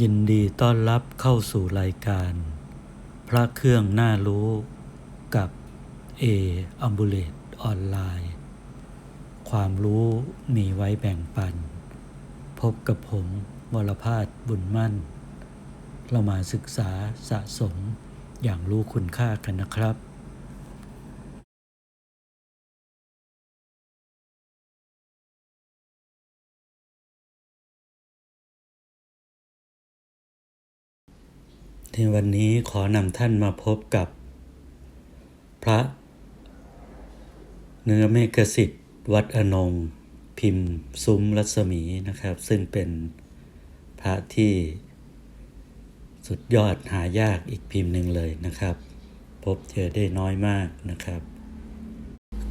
ยินดีต้อนรับเข้าสู่รายการ พระเครื่องน่ารู้กับ A a m b u l a t e ออนไลน์ ความรู้มีไว้แบ่งปัน พบกับผมวรพาสบุญมั่น เรามาศึกษาสะสมอย่างรู้คุณค่ากันนะครับ ในวันนี้ขอนำท่านมาพบกับ พระ เนื้อเมฆสิทธิ์วัดอนง พิมพ์ซุ้มรัศมีนะครับ ซึ่งเป็นพระที่สุดยอดหายากอีกพิมพ์หนึ่งเลยนะครับ พบเจอได้น้อยมากนะครับ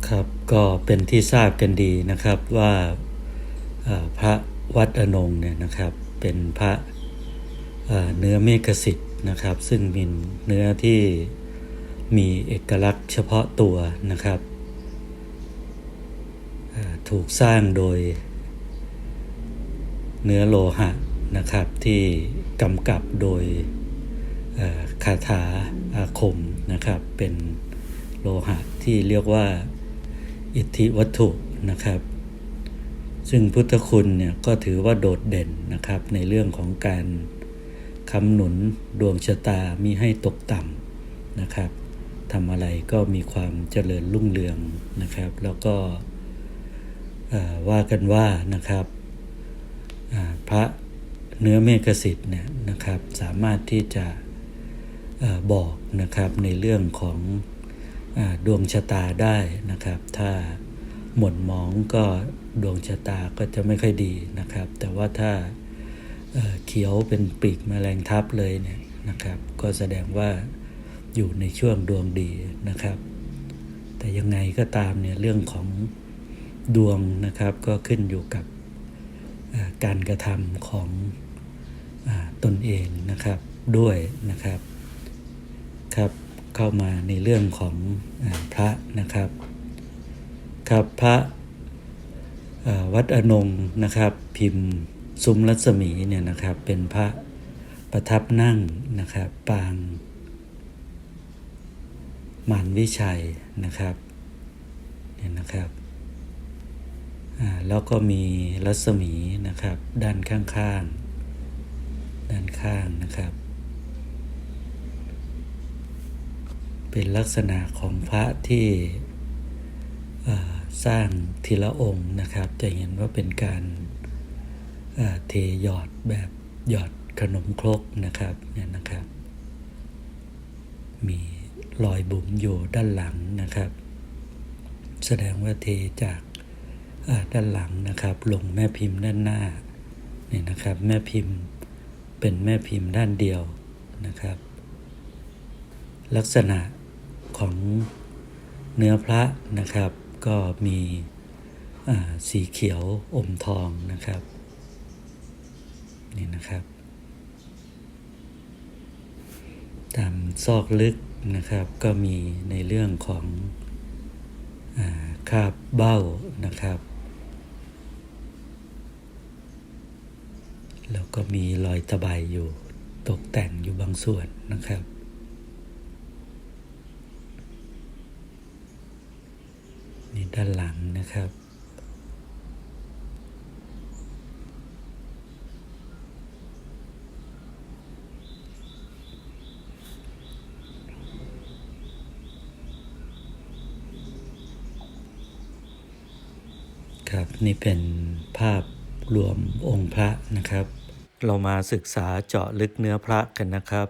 ครับก็เป็นที่ทราบกันดีนะครับว่าพระวัดอนงเนี่ยนะครับเป็นพระเนื้อเมฆสิทธิ์ นะครับ ซึ่งมีเนื้อที่มีเอกลักษณ์เฉพาะตัวนะครับ ถูกสร้างโดยเนื้อโลหะนะครับที่กำกับโดยคาถาอาคมนะครับ เป็นโลหะที่เรียกว่าอิทธิวัตถุนะครับ ซึ่งพุทธคุณเนี่ยก็ถือว่าโดดเด่นนะครับในเรื่องของการ คำหนุนดวงชะตามิให้ตกต่ำนะครับทำอะไรก็มีความเจริญรุ่งเรืองนะครับ แล้วก็ว่ากันว่านะครับพระเนื้อเมฆสิทธิ์เนี่ยนะครับสามารถที่จะอบอกนะครับในเรื่องของอดวงชะตาได้นะครับ ถ้าหม่นหมองก็ดวงชะตาก็จะไม่ค่อยดีนะครับ แต่ว่าถ้า เเขียวเป็นปีกแมลงทับเลยเนี่ยนะครับ ก็แสดงว่าอยู่ในช่วงดวงดีนะครับ แต่ยังไงก็ตามเนี่ยเรื่องของดวงนะครับก็ขึ้นอยู่กับการกระทำของอตนเองนะครับด้วยนะครับครับเข้ามาในเรื่องของอพระนะครับ ครับพระวัดอนงนะครับพิมพ์ ซุ้มรัศมีเนี่ยนะครับเป็นพระประทับนั่งนะครับ ปางมานวิชัยนะครับเนี่ยนะครับแล้วก็มีรัศมีนะครับ ด้านข้างๆด้านข้างนะครับ เป็นลักษณะของพระที่สร้างทีละองค์นะครับ จะเห็นว่าเป็นการ เทหยอดแบบหยอดขนมครกนะครับเนี่ยนะครับ มีรอยบุ๋มอยู่ด้านหลังนะครับ แสดงว่าเทจากด้านหลังนะครับ ลงแม่พิมพ์ด้านหน้าเนี่ยนะครับ แม่พิมพ์เป็นแม่พิมพ์ด้านเดียวนะครับ ลักษณะของเนื้อพระนะครับ ก็มีสีเขียวอมทองนะครับ นี่นะครับ ตามซอกลึกนะครับ ก็มีในเรื่องของอคาบเบ้านะครับ แล้วก็มีรอยตะไบอยู่ตกแต่งอยู่บางส่วนนะครับนี่ด้านหลังนะครับ ครับนี่เป็นภาพรวมองค์พระนะครับ เรามาศึกษาเจาะลึกเนื้อพระกันนะครับ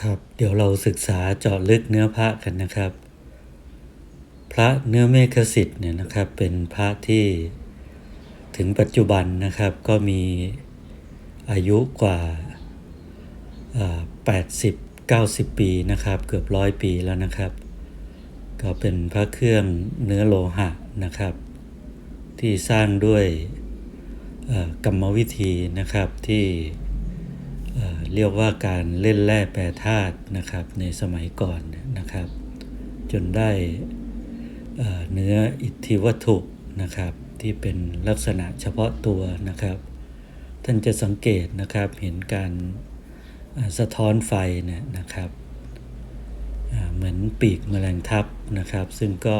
ครับ เดี๋ยวเราศึกษาเจาะลึกเนื้อพระกันนะครับ พระเนื้อเมฆสิทธิ์เนี่ยนะครับ เป็นพระที่ถึงปัจจุบันนะครับก็มีอายุกว่าแปดสิบเก้าสิบปีนะครับ เกือบร้อยปีแล้วนะครับ ก็เป็นพระเครื่องเนื้อโลหะ นะครับ ที่สร้างด้วยกรรมวิธีนะครับที่เรียกว่าการเล่นแร่แปรธาตุนะครับในสมัยก่อนนะครับ จนได้เนื้ออิทธิวัตถุนะครับที่เป็นลักษณะเฉพาะตัวนะครับ ท่านจะสังเกตนะครับเห็นการสะท้อนไฟเนี่ยนะครับเหมือนปีกแมลงทับนะครับ ซึ่งก็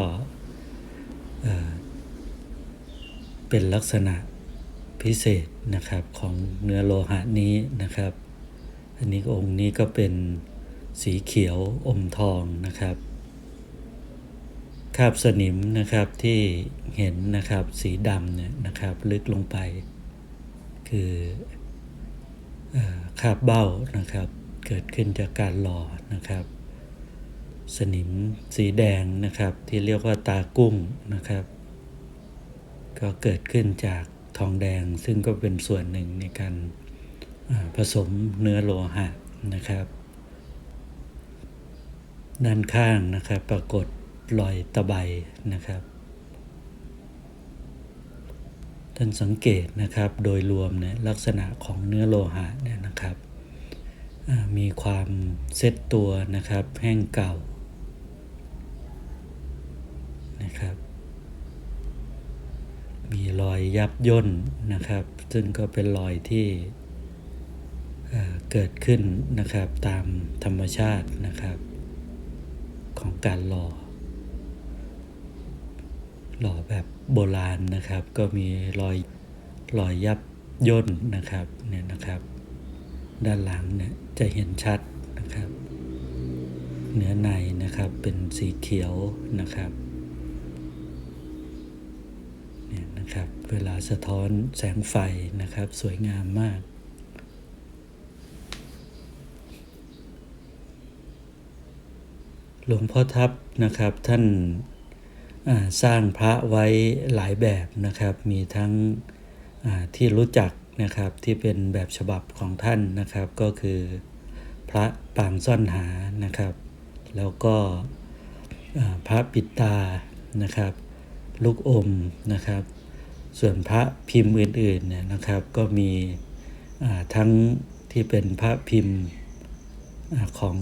เป็นลักษณะพิเศษนะครับของเนื้อโลหะนี้นะครับ อันนี้องค์นี้ก็เป็นสีเขียวอมทองนะครับคาบสนิมนะครับที่เห็นนะครับสีดำเนี่ยนะครับลึกลงไป คือคาบเบ้านะครับเกิดขึ้นจากการหล่อนะครับ สนิมสีแดงนะครับ ที่เรียกว่าตากุ้งนะครับ ก็เกิดขึ้นจากทองแดงซึ่งก็เป็นส่วนหนึ่งในการผสมเนื้อโลหะนะครับ ด้านข้างนะครับปรากฏรอยตะไบนะครับ ท่านสังเกตนะครับโดยรวมเนี่ยลักษณะของเนื้อโลหะเนี่ยนะครับมีความเซตตัวนะครับแห้งเก่า นะครับ มีรอยยับย่นนะครับ ซึ่งก็เป็นรอยที่เเกิดขึ้นนะครับตามธรรมชาตินะครับ ของการหล่อ หล่อแบบโบราณนะครับ ก็มีรอยรอยยับย่นนะครับเนี่ยนะครับ ด้านหลังเนี่ยจะเห็นชัดนะครับ เนื้อในนะครับเป็นสีเขียวนะครับ นะครับ เวลาสะท้อนแสงไฟนะครับ สวยงามมากหลวงพ่อทับนะครับท่านาสร้างพระไว้หลายแบบนะครับ มีทั้งที่รู้จักนะครับที่เป็นแบบฉบับของท่านนะครับก็คือพระปางซ่อนหานะครับ แล้วก็พระปิดตานะครับ ลูกอมนะครับ ส่วนพระพิมพ์อื่นๆเนี่ยนะครับ ก็มีทั้งที่เป็นพระพิมพ์ของ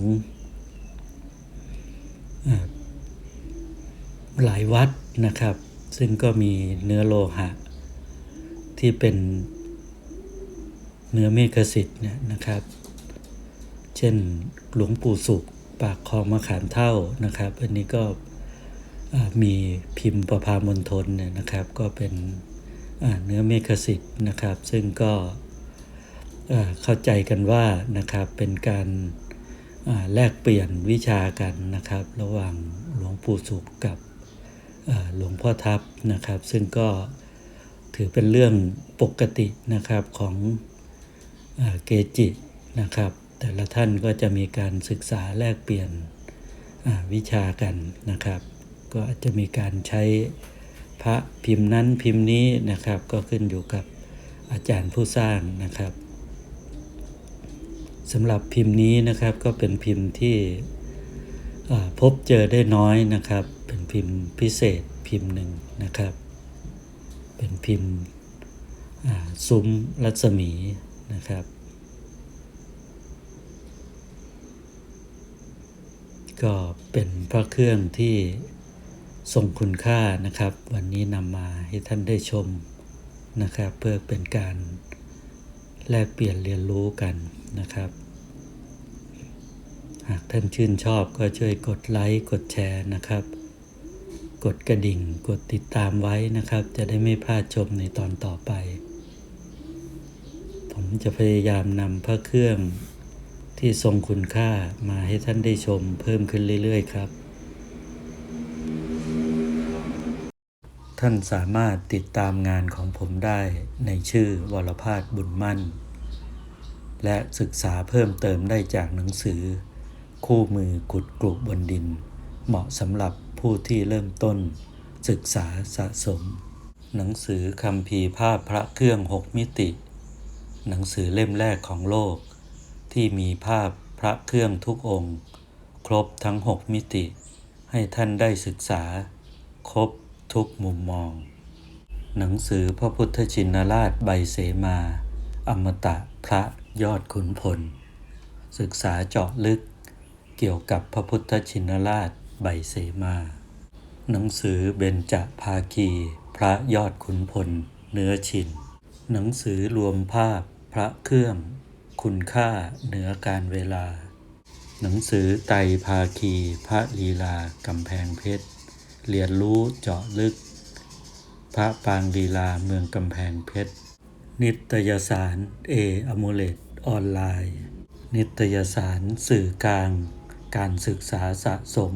หลายวัดนะครับ ซึ่งก็มีเนื้อโลหะ ที่เป็นเนื้อเมฆสิทธิ์เนี่ยนะครับ เช่นหลวงปู่สุขปากคลองมะขามเท่านะครับ อันนี้ก็มีพิมพ์ประพามณฑลเนี่ยนะครับ ก็เป็น เนื้อเมฆสิทธิ์นะครับ ซึ่งก็เข้าใจกันว่านะครับเป็นการแลกเปลี่ยนวิชากันนะครับ ระหว่างหลวงปู่สุขกับหลวงพ่อทับนะครับ ซึ่งก็ถือเป็นเรื่องปกตินะครับของอเกจินะครับ แต่ละท่านก็จะมีการศึกษาแลกเปลี่ยนวิชากันนะครับ ก็อาจจะมีการใช้ พระพิมพ์นั้นพิมพ์นี้นะครับ ก็ขึ้นอยู่กับอาจารย์ผู้สร้างนะครับสำหรับพิมพ์นี้นะครับก็เป็นพิมพ์ที่พบเจอได้น้อยนะครับ เป็นพิมพ์พิเศษพิมพ์หนึ่งนะครับ เป็นพิมพ์ซุ้มรัศมีนะครับ ก็เป็นพระเครื่องที่ ทรงคุณค่านะครับ วันนี้นำมาให้ท่านได้ชมนะครับ เพื่อเป็นการแลกเปลี่ยนเรียนรู้กันนะครับ หากท่านชื่นชอบก็ช่วยกดไลค์กดแชร์นะครับ กดกระดิ่งกดติดตามไว้นะครับ จะได้ไม่พลาดชมในตอนต่อไป ผมจะพยายามนำพระเครื่องที่ทรงคุณค่ามาให้ท่านได้ชมเพิ่มขึ้นเรื่อยๆครับ ท่านสามารถติดตามงานของผมได้ในชื่อวรพาสบุญมั่น และศึกษาเพิ่มเติมได้จากหนังสือ คู่มือขุดกลุบบนดิน เหมาะสำหรับผู้ที่เริ่มต้น ศึกษาสะสม หนังสือคำพีภาพพระเครื่องหกมิติ หนังสือเล่มแรกของโลก ที่มีภาพพระเครื่องทุกองค์ ครบทั้งหกมิติ ให้ท่านได้ศึกษา ครบ ทุกมุมมอง หนังสือพระพุทธชินราชใบเสมา อมตะพระยอดขุนพล ศึกษาเจาะลึก เกี่ยวกับพระพุทธชินราชใบเสมา หนังสือเบญจภาคี พระยอดขุนพล เนื้อชิน หนังสือรวมภาพพระเครื่อง คุณค่าเหนือการเวลา หนังสือไตภาคี พระลีลากำแพงเพชร เรียนรู้เจาะลึก พระปางลีลาเมืองกำแพงเพชร นิตยสารเออโมเลตออนไลน์ นิตยสารสื่อกลาง การศึกษาสะสม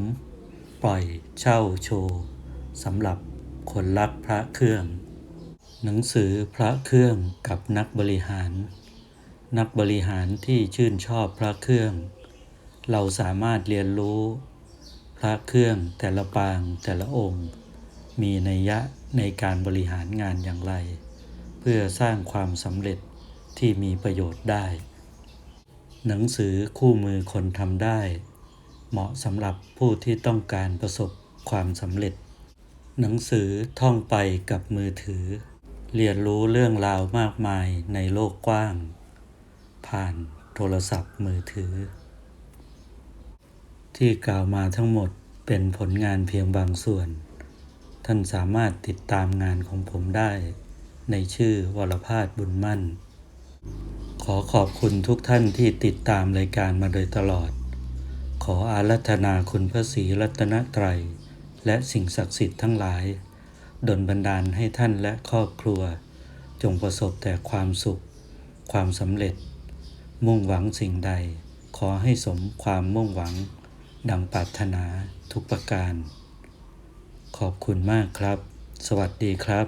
ปล่อยเช่าโชว์สำหรับคนรักพระเครื่อง หนังสือพระเครื่องกับนักบริหาร นักบริหารที่ชื่นชอบพระเครื่อง เราสามารถเรียนรู้ พระเครื่องแต่ละปางแต่ละองค์ มีนัยยะในการบริหารงานอย่างไร เพื่อสร้างความสำเร็จที่มีประโยชน์ได้ หนังสือคู่มือคนทำได้ เหมาะสำหรับผู้ที่ต้องการประสบความสำเร็จ หนังสือท่องไปกับมือถือ เรียนรู้เรื่องราวมากมายในโลกกว้าง ผ่านโทรศัพท์มือถือ ที่กล่าวมาทั้งหมดเป็นผลงานเพียงบางส่วน ท่านสามารถติดตามงานของผมได้ ในชื่อวรพาสบุญมั่น ขอขอบคุณทุกท่านที่ติดตามรายการมาโดยตลอด ขออารัธนาคุณพระศรีรัตนตรัย และสิ่งศักดิ์สิทธิ์ทั้งหลาย ดลบันดาลให้ท่านและครอบครัว จงประสบแต่ความสุข ความสำเร็จ มุ่งหวังสิ่งใด ขอให้สมความมุ่งหวัง ดังปรารถนาทุกประการ ขอบคุณมากครับ สวัสดีครับ